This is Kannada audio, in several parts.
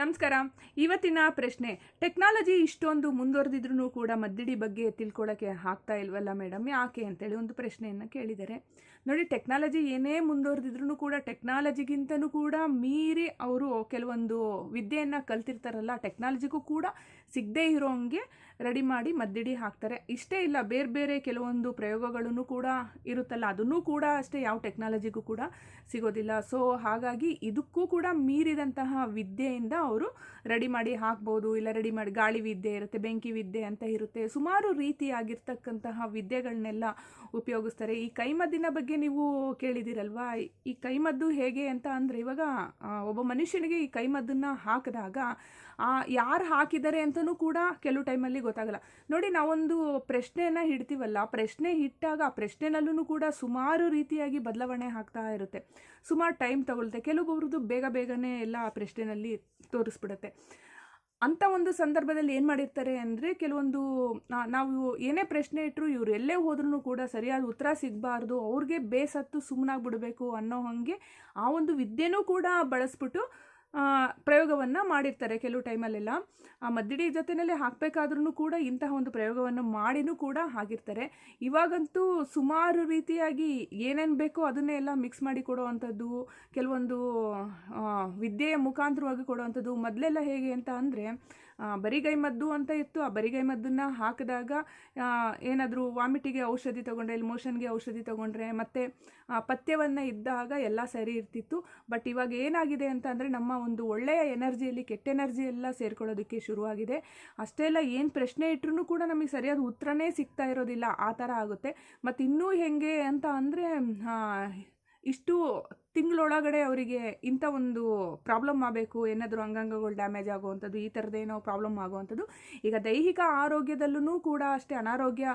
ನಮಸ್ಕಾರ. ಇವತ್ತಿನ ಪ್ರಶ್ನೆ, ಟೆಕ್ನಾಲಜಿ ಇಷ್ಟೊಂದು ಮುಂದುವರೆದಿದ್ರೂ ಕೂಡ ಮದ್ದಿಡಿ ಬಗ್ಗೆ ತಿಳ್ಕೊಳ್ಳೋಕ್ಕೆ ಆಗ್ತಾ ಇಲ್ವಲ್ಲ ಮೇಡಮ್ ಯಾಕೆ ಅಂತೇಳಿ ಒಂದು ಪ್ರಶ್ನೆಯನ್ನು ಕೇಳಿದ್ದಾರೆ ನೋಡಿ ಟೆಕ್ನಾಲಜಿ ಏನೇ ಮುಂದುವರೆದಿದ್ರು ಕೂಡ ಟೆಕ್ನಾಲಜಿಗಿಂತನೂ ಕೂಡ ಮೀರಿ ಅವರು ಕೆಲವೊಂದು ವಿದ್ಯೆಯನ್ನು ಕಲ್ತಿರ್ತಾರಲ್ಲ, ಟೆಕ್ನಾಲಜಿಗೂ ಕೂಡ ಸಿಗದೇ ಇರೋಂಗೆ ರೆಡಿ ಮಾಡಿ ಮದ್ದಿಡಿ ಹಾಕ್ತಾರೆ. ಇಷ್ಟೇ ಇಲ್ಲ, ಬೇರೆ ಬೇರೆ ಕೆಲವೊಂದು ಪ್ರಯೋಗಗಳನ್ನು ಕೂಡ ಇರುತ್ತಲ್ಲ, ಅದನ್ನೂ ಕೂಡ ಅಷ್ಟೇ ಯಾವ ಟೆಕ್ನಾಲಜಿಗೂ ಕೂಡ ಸಿಗೋದಿಲ್ಲ. ಸೊ, ಹಾಗಾಗಿ ಇದಕ್ಕೂ ಕೂಡ ಮೀರಿದಂತಹ ವಿದ್ಯೆಯಿಂದ ಅವರು ರೆಡಿ ಮಾಡಿ ಹಾಕ್ಬೋದು ಇಲ್ಲ ರೆಡಿ ಮಾಡಿ ಗಾಳಿ ವಿದ್ಯೆ ಇರುತ್ತೆ, ಬೆಂಕಿ ವಿದ್ಯೆ ಅಂತ ಇರುತ್ತೆ. ಸುಮಾರು ರೀತಿಯಾಗಿರ್ತಕ್ಕಂತಹ ವಿದ್ಯೆಗಳನ್ನೆಲ್ಲ ಉಪಯೋಗಿಸ್ತಾರೆ. ಈ ಕೈಮದ್ದಿನ ಬಗ್ಗೆ ನೀವು ಕೇಳಿದಿರಲ್ವಾ? ಈ ಕೈಮದ್ದು ಹೇಗೆ ಅಂತ ಅಂದರೆ ಇವಾಗ ಒಬ್ಬ ಮನುಷ್ಯನಿಗೆ ಈ ಕೈಮದ್ದನ್ನು ಹಾಕಿದಾಗ ಯಾರು ಹಾಕಿದ್ದಾರೆ ಅಂತಲೂ ಕೂಡ ಕೆಲವು ಟೈಮಲ್ಲಿ ಗೊತ್ತಾಗಲ್ಲ. ನೋಡಿ, ನಾವೊಂದು ಪ್ರಶ್ನೆಯನ್ನು ಇಡ್ತೀವಲ್ಲ ಪ್ರಶ್ನೆ ಇಟ್ಟಾಗ ಆ ಪ್ರಶ್ನೆನಲ್ಲೂ ಕೂಡ ಸುಮಾರು ರೀತಿಯಾಗಿ ಬದಲಾವಣೆ ಆಗ್ತಾ ಇರುತ್ತೆ. ಸುಮಾರು ಟೈಮ್ ತಗೊಳುತ್ತೆ ಕೆಲವೊಬ್ಬರದ್ದು ಬೇಗ ಬೇಗನೆ ಎಲ್ಲ ಆ ಪ್ರಶ್ನೆನಲ್ಲಿ ತೋರಿಸ್ಬಿಡುತ್ತೆ. ಅಂಥ ಒಂದು ಸಂದರ್ಭದಲ್ಲಿ ಏನು ಮಾಡಿರ್ತಾರೆ ಅಂದರೆ ಕೆಲವೊಂದು ನಾವು ಏನೇ ಪ್ರಶ್ನೆ ಇಟ್ಟರು ಇವರು ಎಲ್ಲೇ ಹೋದ್ರೂ ಕೂಡ ಸರಿಯಾದ ಉತ್ತರ ಸಿಗಬಾರ್ದು, ಅವ್ರಿಗೆ ಬೇಸತ್ತು ಸುಮ್ಮನಾಗ್ಬಿಡಬೇಕು ಅನ್ನೋ ಹಾಗೆ ಆ ಒಂದು ವಿದ್ಯೆನೂ ಕೂಡ ಬಳಸ್ಬಿಟ್ಟು ಪ್ರಯೋಗವನ್ನು ಮಾಡಿರ್ತಾರೆ ಕೆಲವು ಟೈಮಲ್ಲೆಲ್ಲ. ಆ, ಮದ್ದಿಡಿ ಜೊತೆಯಲ್ಲೇ ಹಾಕಬೇಕಾದ್ರೂ ಕೂಡ ಇಂತಹ ಒಂದು ಪ್ರಯೋಗವನ್ನು ಮಾಡಿನೂ ಕೂಡ ಹಾಕಿರ್ತಾರೆ ಇವಾಗಂತೂ ಸುಮಾರು ರೀತಿಯಾಗಿ ಏನೇನು ಬೇಕೋ ಅದನ್ನೇ ಎಲ್ಲ ಮಿಕ್ಸ್ ಮಾಡಿ ಕೊಡುವಂಥದ್ದು, ಕೆಲವೊಂದು ವಿದ್ಯೆಯ ಮುಖಾಂತರವಾಗಿ ಕೊಡುವಂಥದ್ದು ಮೊದಲೆಲ್ಲ ಹೇಗೆ ಅಂತ ಅಂದರೆ ಬರಿಗೈ ಮದ್ದು ಅಂತ ಇತ್ತು. ಆ ಬರಿಗೈ ಮದ್ದನ್ನು ಹಾಕಿದಾಗ ಏನಾದರೂ ವಾಮಿಟಿಗೆ ಔಷಧಿ ತೊಗೊಂಡ್ರೆ, ಇಲ್ಲಿ ಮೋಷನ್ಗೆ ಔಷಧಿ ತೊಗೊಂಡ್ರೆ, ಮತ್ತು ಪಥ್ಯವನ್ನು ಇದ್ದಾಗ ಎಲ್ಲ ಸರಿ ಇರ್ತಿತ್ತು. ಬಟ್ ಇವಾಗ ಏನಾಗಿದೆ ಅಂತ ಅಂದರೆ ನಮ್ಮ ಒಂದು ಒಳ್ಳೆಯ ಎನರ್ಜಿಯಲ್ಲಿ ಕೆಟ್ಟ ಎನರ್ಜಿ ಎಲ್ಲ ಸೇರ್ಕೊಳ್ಳೋದಕ್ಕೆ ಶುರುವಾಗಿದೆ. ಅಷ್ಟೇ ಅಲ್ಲ ಏನು ಪ್ರಶ್ನೆ ಇಟ್ಟರೂ ಕೂಡ ನಮಗೆ ಸರಿಯಾದ ಉತ್ತರನೇ ಸಿಗ್ತಾ ಇರೋದಿಲ್ಲ. ಆ ಥರ ಆಗುತ್ತೆ. ಮತ್ತು ಇನ್ನೂ ಹೆಂಗೆ ಅಂತ ಅಂದರೆ ಇಷ್ಟು ತಿಂಗಳೊಳಗಡೆ ಅವರಿಗೆ ಇಂಥ ಒಂದು ಪ್ರಾಬ್ಲಮ್ ಆಗಬೇಕು, ಏನಾದರೂ ಅಂಗಾಂಗಗಳು ಡ್ಯಾಮೇಜ್ ಆಗುವಂಥದ್ದು, ಈ ಥರದ್ದೇನೋ ಪ್ರಾಬ್ಲಮ್ ಆಗುವಂಥದ್ದು, ಈಗ ದೈಹಿಕ ಆರೋಗ್ಯದಲ್ಲೂ ಕೂಡ ಅಷ್ಟೇ ಅನಾರೋಗ್ಯ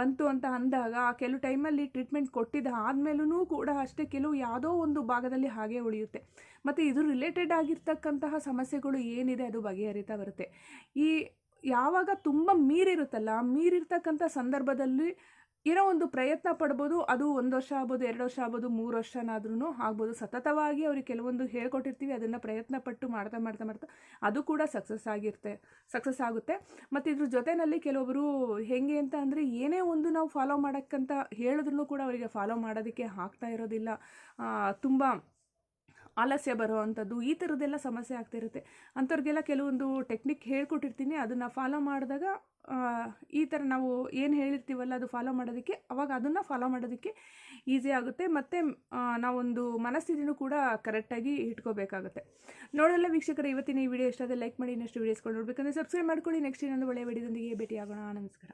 ಬಂತು ಅಂತ ಅಂದಾಗ ಕೆಲವು ಟೈಮಲ್ಲಿ ಟ್ರೀಟ್ಮೆಂಟ್ ಕೊಟ್ಟಿದ್ದ ಆದಮೇಲೂ ಕೂಡ ಅಷ್ಟೇ ಕೆಲವು ಯಾವುದೋ ಒಂದು ಭಾಗದಲ್ಲಿ ಹಾಗೆ ಉಳಿಯುತ್ತೆ. ಮತ್ತು ಇದು ರಿಲೇಟೆಡ್ ಆಗಿರ್ತಕ್ಕಂತಹ ಸಮಸ್ಯೆಗಳು ಏನಿದೆ ಅದು ಬಗೆಹರಿತಾ ಬರುತ್ತೆ. ಈ ಯಾವಾಗ ತುಂಬ ಮೀರಿರುತ್ತಲ್ಲ, ಮೀರಿರ್ತಕ್ಕಂಥ ಸಂದರ್ಭದಲ್ಲಿ ಏನೋ ಒಂದು ಪ್ರಯತ್ನ ಪಡ್ಬೋದು, ಅದು ಒಂದು ವರ್ಷ ಆಗ್ಬೋದು, ಎರಡು ವರ್ಷ ಆಗ್ಬೋದು, ಮೂರು ವರ್ಷನಾದ್ರೂ ಆಗ್ಬೋದು. ಸತತವಾಗಿ ಅವ್ರಿಗೆ ಕೆಲವೊಂದು ಹೇಳ್ಕೊಟ್ಟಿರ್ತೀವಿ, ಅದನ್ನು ಪ್ರಯತ್ನ ಪಟ್ಟು ಮಾಡ್ತಾ ಮಾಡ್ತಾ ಮಾಡ್ತಾ ಅದು ಕೂಡ ಸಕ್ಸಸ್ ಆಗಿರುತ್ತೆ, ಸಕ್ಸಸ್ ಆಗುತ್ತೆ. ಮತ್ತು ಇದ್ರ ಜೊತೆಯಲ್ಲಿ ಕೆಲವೊಬ್ಬರು ಹೆಂಗೆ ಅಂತ ಅಂದರೆ ಏನೇ ಒಂದು ನಾವು ಫಾಲೋ ಮಾಡೋಕ್ಕಂತ ಹೇಳಿದ್ರು ಕೂಡ ಅವರಿಗೆ ಫಾಲೋ ಮಾಡೋದಕ್ಕೆ ಆಗ್ತಾ ಇರೋದಿಲ್ಲ. ತುಂಬ ಆಲಸ್ಯ ಬರುವಂಥದ್ದು, ಈ ಥರದ್ದೆಲ್ಲ ಸಮಸ್ಯೆ ಆಗ್ತಿರುತ್ತೆ. ಅಂಥವ್ರಿಗೆಲ್ಲ ಕೆಲವೊಂದು ಟೆಕ್ನಿಕ್ ಹೇಳ್ಕೊಟ್ಟಿರ್ತೀನಿ, ಅದನ್ನು ಫಾಲೋ ಮಾಡಿದಾಗ ಈ ಥರ ನಾವು ಏನು ಹೇಳಿರ್ತೀವಲ್ಲ, ಅದು ಫಾಲೋ ಮಾಡೋದಕ್ಕೆ, ಅವಾಗ ಅದನ್ನು ಫಾಲೋ ಮಾಡೋದಕ್ಕೆ ಈಸಿ ಆಗುತ್ತೆ. ಮತ್ತು ನಾವೊಂದು ಮನಸ್ಥಿತಿನೂ ಕೂಡ ಕರೆಕ್ಟಾಗಿ ಇಟ್ಕೋಬೇಕಾಗುತ್ತೆ. ನೋಡಲ್ಲ ವೀಕ್ಷಕರ, ಇವತ್ತಿನ ಈ ವಿಡಿಯೋ ಇಷ್ಟ ಲೈಕ್ ಮಾಡಿ, ಇನ್ನಷ್ಟು ವೀಡಿಯೋಸ್ಗಳು ನೋಡಬೇಕಂದ್ರೆ ಸಬ್ಸ್ಕ್ರೈಬ್ ಮಾಡ್ಕೊಳ್ಳಿ. ನೆಕ್ಸ್ಟ್ ಇನ್ನೊಂದು ಒಳ್ಳೆಯ ವಿಡಿಯೋದೊಂದಿಗೆ ಭೇಟಿ ಆಗೋಣ ನಮಸ್ಕಾರ.